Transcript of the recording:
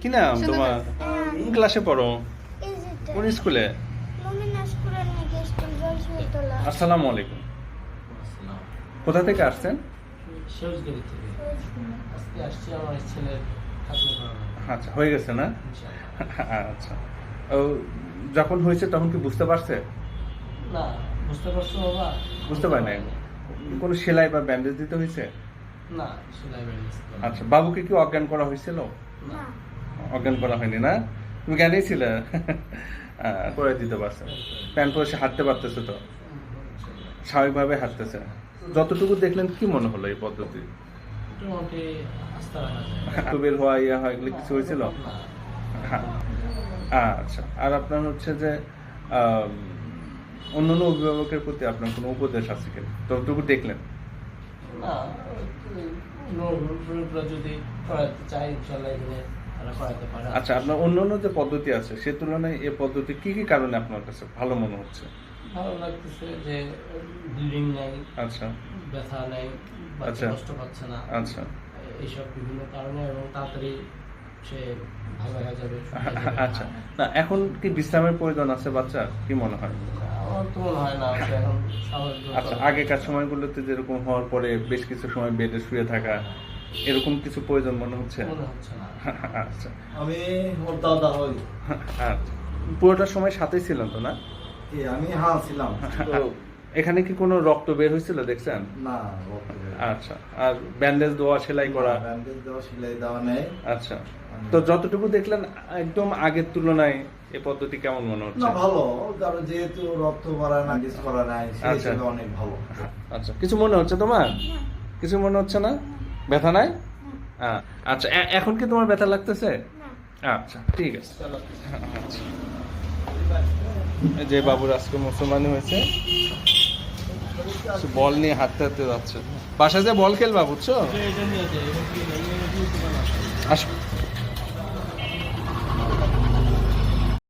কি নাম তোমার? কোন ক্লাসে পড়ো। কোন স্কুলে আসসালামু আলাইকুম। কোথা থেকে আসছেন? আচ্ছা হয়ে গেছে না? আচ্ছা। ও যখন হয়েছে তখন কি বুঝতে পারছে? না বুঝতে পারছ বাবা। বুঝতে পারে নাই? কোনো সেলাই বা ব্যান্ডেজ দিতে হয়েছে? না সেলাই ব্যান্ডেজ আচ্ছা বাবুকে কি অজ্ঞান করা হয়েছিল? না। অজ্ঞান করা হয়নি না তুমি জ্ঞানেই ছিলে করে দিতে পারছে প্যান্ট পরে হাঁটতে পারতেছে তো স্বাভাবিকভাবে হাঁটতেছে যতটুকু দেখলেন কি মনে হলো এই পদ্ধতি বের হওয়া ইয়া হয় এগুলো কিছু হয়েছিল হ্যাঁ আচ্ছা আর আপনার হচ্ছে যে আম, অন্যান্য অভিভাবকের প্রতি আপনার কোনো উপদেশ আছে কিনা যতটুকু দেখলেন না যদি করাতে চাই আচ্ছা আপনার অন্যান্য যে পদ্ধতি আছে সে তুলনায় এই পদ্ধতি কি কি কারণে আপনার কাছে ভালো মনে হচ্ছে? ভালো লাগতেছে যে ব্লিডিং নেই আচ্ছা। ব্যথা নেই আচ্ছা। বাচ্চা কষ্ট পাচ্ছে না। আচ্ছা। এইসব বিভিন্ন কারণে এবং তাড়াতাড়ি সে ভালো হয়ে যাবে। আচ্ছা। না এখন কি বিশ্রামের প্রয়োজন আছে বাচ্চা কি মনে হয়? আচ্ছা আগেকার সময়গুলোতে যেরকম হওয়ার পরে বেশ কিছু সময় বেডে শুয়ে থাকা এরকম কিছু প্রয়োজন মনে হচ্ছে? মনে আচ্ছা। আমি ওর দাদা হই। আচ্ছা। পুরোটা সময় সাথেই ছিলেন তো না? আমি হ্যাঁ ছিলাম। এখানে কি কোনো রক্ত বের হয়েছিল দেখছেন? না আচ্ছা। আর ব্যান্ডেজ দেওয়া সেলাই করা? ব্যান্ডেজ দেওয়া সেলাই দেওয়া নেই। আচ্ছা। তো যতটুকু দেখলেন একদম আগের তুলনায় এই পদ্ধতি কেমন মনে হচ্ছে? না ভালো। কারণ যেহেতু রক্ত করা না কিছু করা নাই সেই আচ্ছা। অনেক ভালো। আচ্ছা। কিছু মনে হচ্ছে তোমার? কিছু মনে হচ্ছে না? ব্যথা নাই? আচ্ছা এখন কি তোমার ব্যথা লাগতেছে? আচ্ছা ঠিক আছে। আচ্ছা যে বাবুর আজকে মুসলমান হয়েছে। বল নিয়ে হাঁটতে হাঁটতে যাচ্ছে। বাসায় যে বল খেলবা বুঝছ? আসব? আসো।